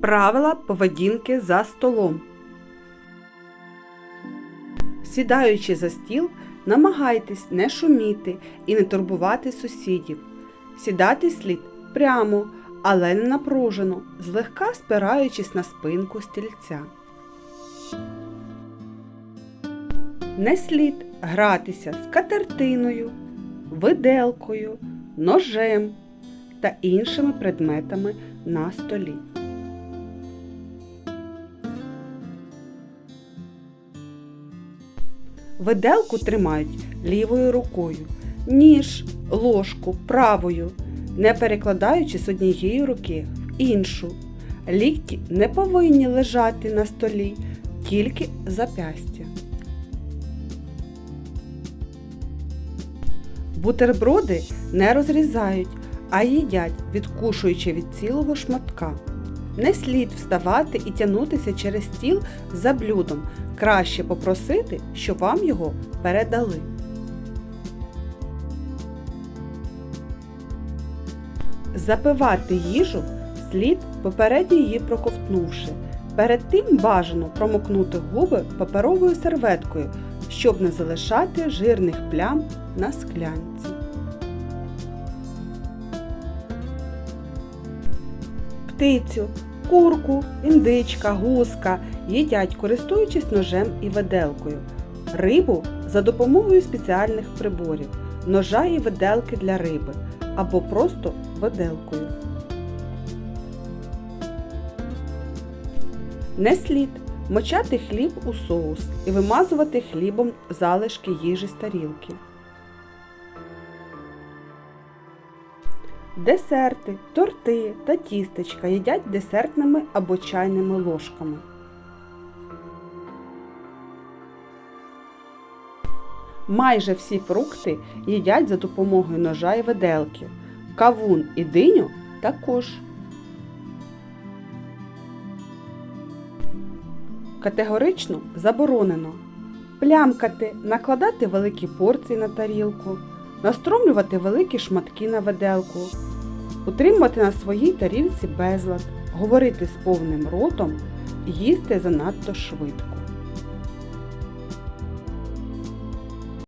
Правила поведінки за столом. Сідаючи за стіл, намагайтесь не шуміти і не турбувати сусідів. Сідати слід прямо, але не напружено, злегка спираючись на спинку стільця. Не слід гратися з катертиною, виделкою, ножем та іншими предметами на столі. Виделку тримають лівою рукою, ніж, ложку правою, не перекладаючи з однієї руки в іншу. Лікті не повинні лежати на столі, тільки запястя. Бутерброди не розрізають, а їдять, відкушуючи від цілого шматка. Не слід вставати і тягнутися через стіл за блюдом. Краще попросити, щоб вам його передали. Запивати їжу слід попередньо її проковтнувши. Перед тим бажано промокнути губи паперовою серветкою, щоб не залишати жирних плям на склянці. Птицю, курку, індичка, гуска їдять, користуючись ножем і виделкою. Рибу за допомогою спеціальних приборів, ножа і виделки для риби або просто виделкою. Не слід мочати хліб у соус і вимазувати хлібом залишки їжі з тарілки. Десерти, торти та тістечка їдять десертними або чайними ложками. Майже всі фрукти їдять за допомогою ножа і виделки. Кавун і диню також. Категорично заборонено плямкати, накладати великі порції на тарілку, настромлювати великі шматки на виделку, утримувати на своїй тарілці безлад, говорити з повним ротом, їсти занадто швидко.